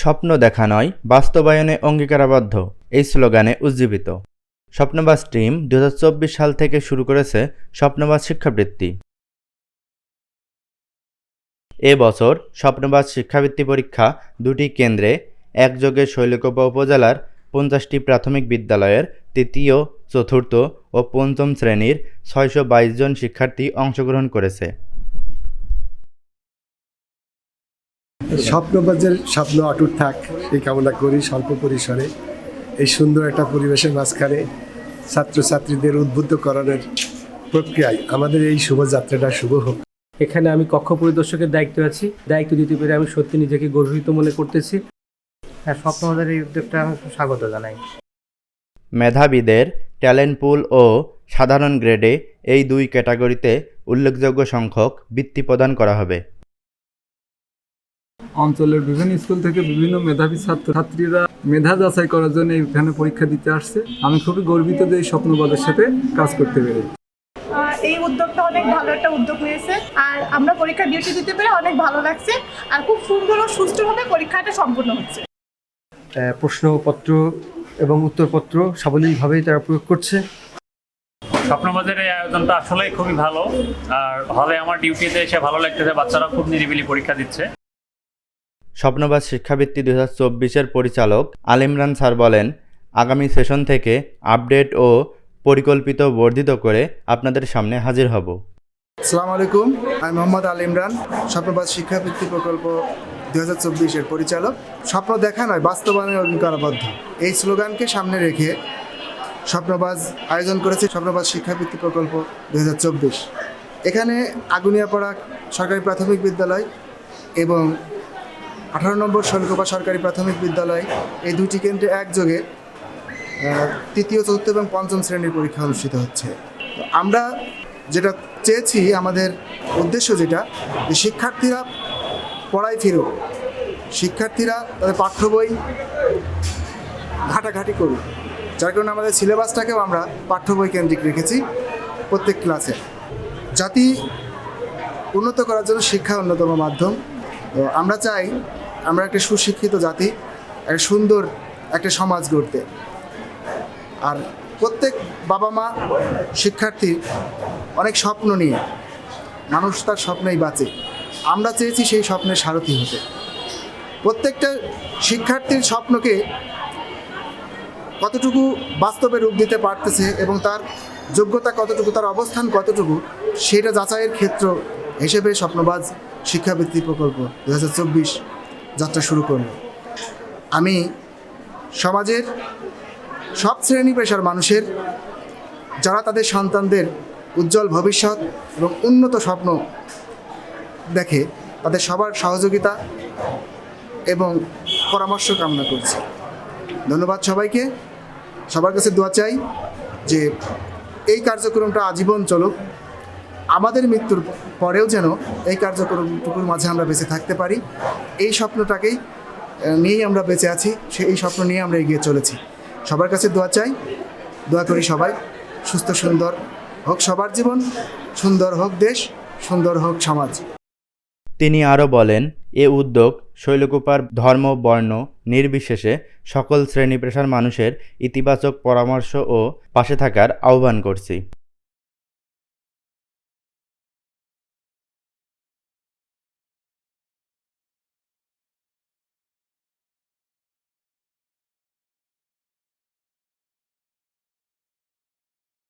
স্বপ্ন দেখা নয়, বাস্তবায়নে অঙ্গীকারাবদ্ধ, এই স্লোগানে উজ্জীবিত। স্বপ্নবাস টিম দু হাজার চব্বিশ সাল থেকে শুরু করেছে স্বপ্নবাস শিক্ষাবৃত্তি। এ বছর স্বপ্নবাস শিক্ষাবৃত্তি পরীক্ষা দুটি কেন্দ্রে, একযোগে শৈলকোপা উপজেলার পঞ্চাশটি প্রাথমিক বিদ্যালয়ের তৃতীয়, চতুর্থ ও পঞ্চম শ্রেণির ছয়শো বাইশ জন শিক্ষার্থী অংশগ্রহণ করেছে। স্বপ্নবাজের স্বপ্ন অটুট থাক এই কামনা করি স্বল্প পরিসরে। এই সুন্দর একটা পরিবেশের মাঝখানে ছাত্রছাত্রীদের উদ্বুদ্ধ করানোর প্রক্রিয়ায় আমাদের এই শুভযাত্রাটা শুভ হোক। এখানে আমি কক্ষ পরিদর্শকের দায়িত্ব আছি। দায়িত্ব দিতে পেরে আমি সত্যি নিজেকে গর্বিত মনে করতেছি। হ্যাঁ স্বপ্নবাজার এই উদ্যোগটা আমি খুব স্বাগত জানাই। মেধাবীদের ট্যালেন্ট পুল ও সাধারণ গ্রেডে এই দুই ক্যাটাগরিতে উল্লেখযোগ্য সংখ্যক বৃত্তি প্রদান করা হবে। অঞ্চলের বিভিন্ন স্কুল থেকে বিভিন্ন মেধাবী ছাত্র ছাত্রীরা মেধা যাচাই করার জন্য এখানে পরীক্ষা দিতে আসছে। আমি খুবই গর্বিত যে এই স্বপ্নবাদের সাথে কাজ করতে পেরে। এই উদ্যোগটা অনেক ভালো একটা উদ্যোগ নিয়েছে। আর আমরা পরীক্ষা ডিউটি দিতে পেরে অনেক ভালো লাগছে। আর খুব সুন্দর ও সুষ্ঠুভাবে পরীক্ষাটা সম্পূর্ণ হচ্ছে। আহ, প্রশ্নপত্র এবং উত্তরপত্র সাবলীলভাবেই তারা প্রয়োগ করছে। স্বপ্নবাজারের এই আয়োজনটা আসলেই খুবই ভালো। আর হলে আমার ডিউটিতে এসে ভালো লাগতেছে বাচ্চারা খুব নিরিবিলি পরীক্ষা দিচ্ছে। স্বপ্নবাস শিক্ষাবৃত্তি দু হাজার চব্বিশের পরিচালক আলিমরান স্যার বলেন, আগামী সেশন থেকে আপডেট ও পরিকল্পিত বর্ধিত করে আপনাদের সামনে হাজির হব। আসসালামু আলাইকুম, আমি মোহাম্মদ আল ইমরান স্বপ্নবাদ শিক্ষাবৃত্তি প্রকল্প দু হাজার চব্বিশের পরিচালক। স্বপ্ন দেখা নয়, বাস্তবায়নের অঙ্গীকারাবদ্ধ। এই স্লোগানকে সামনে রেখে স্বপ্নবাজ আয়োজন করেছে স্বপ্নবাজ শিক্ষাবৃত্তি প্রকল্প দু হাজার চব্বিশ। এখানে আগুনিয়াপাড়া সরকারি প্রাথমিক বিদ্যালয় এবং আঠারো নম্বর শৈলকোপা সরকারি প্রাথমিক বিদ্যালয়, এই দুটি কেন্দ্রে একযোগে তৃতীয়, চতুর্থ এবং পঞ্চম শ্রেণির পরীক্ষা অনুষ্ঠিত হচ্ছে। আমরা যেটা চেয়েছি, আমাদের উদ্দেশ্য যেটা, যে শিক্ষার্থীরা পড়ায় ফিরুক। শিক্ষার্থীরা তাদের পাঠ্য বই ঘাটাঘাটি করুক। যার কারণে আমাদের সিলেবাসটাকেও আমরা পাঠ্য বই কেন্দ্রিক রেখেছি প্রত্যেক ক্লাসে। জাতি উন্নত করার জন্য শিক্ষা অন্যতম মাধ্যম। আমরা চাই আমরা একটা সুশিক্ষিত জাতি, একটা সুন্দর একটা সমাজ গড়তে। আর প্রত্যেক বাবা মা শিক্ষার্থী অনেক স্বপ্ন নিয়ে, মানুষ তার স্বপ্নেই বাঁচে। আমরা চেয়েছি সেই স্বপ্নের সারথি হতে। প্রত্যেকটা শিক্ষার্থীর স্বপ্নকে কতটুকু বাস্তবে রূপ দিতে পারতেছে এবং তার যোগ্যতা কতটুকু, তার অবস্থান কতটুকু, সেটা যাচাইয়ের ক্ষেত্র হিসেবে স্বপ্নবাজ শিক্ষাবৃত্তি প্রকল্প দু হাজার চব্বিশ যাত্রা শুরু করল। আমি সমাজের সব শ্রেণি পেশার মানুষের, যারা তাদের সন্তানদের উজ্জ্বল ভবিষ্যৎ এবং উন্নত স্বপ্ন দেখে তাদের সবার সহযোগিতা এবং পরামর্শ কামনা করছি। ধন্যবাদ সবাইকে। সবার কাছে দোয়া চাই যে এই কার্যক্রমটা আজীবন চলুক। আমাদের মৃত্যুর পরেও যেন এই কার্যক্রমটুকুর মাঝে আমরা বেঁচে থাকতে পারি। এই স্বপ্নটাকেই নিয়েই আমরা বেঁচে আছি, সেই স্বপ্ন নিয়ে আমরা এগিয়ে চলেছি। সবার কাছে দোয়া চাই, দোয়া করি সবাই, সুস্থ, সুন্দর হোক সবার জীবন, সুন্দর হোক দেশ, সুন্দর হোক সমাজ। তিনি আরও বলেন, এ উদ্যোগ শৈলকুপার ধর্ম, বর্ণ, নির্বিশেষে সকল শ্রেণি পেশার মানুষের ইতিবাচক পরামর্শ ও পাশে থাকার আহ্বান করছি।